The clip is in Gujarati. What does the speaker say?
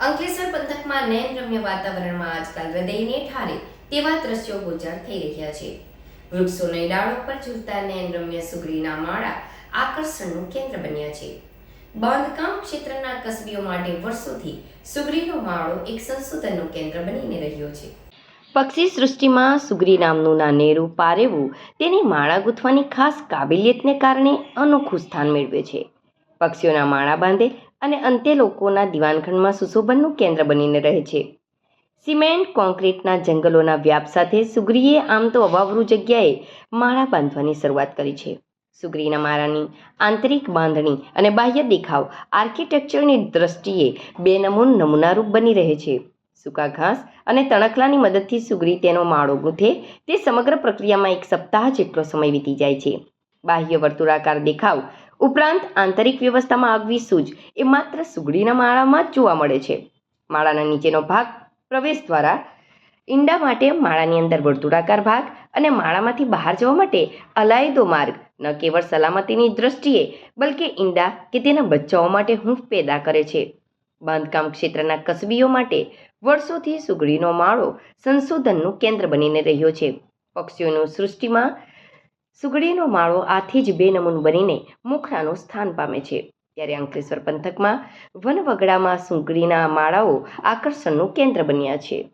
અંકલેશ્વર પંથકમાં નયનરમ્ય વાતાવરણમાં આજકાલ હૃદયને ઠારે તેવા દ્રશ્યો ગોચર થઈ રહ્યા છે. વૃક્ષોની ડાળો પર ઝૂલતા નયનરમ્ય સુગરીના માળા આકર્ષણનું કેન્દ્ર બન્યા છે. બાંધકામ ક્ષેત્રના કસબીઓ માટે વર્ષોથી સુગરીનો માળો એક સંશોધનનું કેન્દ્ર બનીને રહ્યો છે. પક્ષી સૃષ્ટિમાં સુગરી નામનું નાનેરું પારેવું તેની માળા ગૂંથવાની ખાસ કાબિલિયતને કારણે અનોખું સ્થાન મેળવે છે. પક્ષીઓના માળા બાંધે અને અંતે લોકોના દિવાનખંડમાં સુશોભનનું કેન્દ્ર બનીને રહે છે. સિમેન્ટ કોન્ક્રીટના જંગલોના વ્યાપ સાથે સુગરીએ આમ તો અવાવરૂ જગ્યાએ માળા બાંધવાની શરૂઆત કરી છે. સુગરીના માળાની આંતરિક બાંધણી અને બાહ્ય દેખાવ આર્કિટેક્ચરની દ્રષ્ટિએ બે નમૂન નમૂનારૂપ બની રહે છે. સૂકા ઘાસ અને તણખલાની મદદથી સુગરી તેનો માળો ગૂંથે તે સમગ્ર પ્રક્રિયામાં એક સપ્તાહ જેટલો સમય વીતી જાય છે. બાહ્ય વર્તુળાકાર દેખાવ ઉપરાંત આંતરિક વ્યવસ્થામાં આગવી સૂઝ એ માત્ર સુગડીના માળામાં જ જોવા મળે છે. માળાના નીચેનો ભાગ પ્રવેશ દ્વારા ઈંડા માટે માળાની અંદર વર્તુળાકાર ભાગ અને માળામાંથી બહાર જવા માટે અલાયદો માર્ગ, ન કેવળ સલામતીની દ્રષ્ટિએ, બલકે ઈંડા કે તેના બચ્ચાઓ માટે હૂંફ પેદા કરે છે. બાંધકામ ક્ષેત્રના કસબીઓ માટે વર્ષોથી સુગડીનો માળો સંશોધનનું કેન્દ્ર બનીને રહ્યો છે. પક્ષીઓનું સૃષ્ટિમાં સુગડીનો માળો આથી જ બેનમૂન બનીને મુખડાનું સ્થાન પામે છે. ત્યારે અંકલેશ્વર પંથકમાં વનવગડામાં સુગડીના માળાઓ આકર્ષણનું કેન્દ્ર બન્યા છે.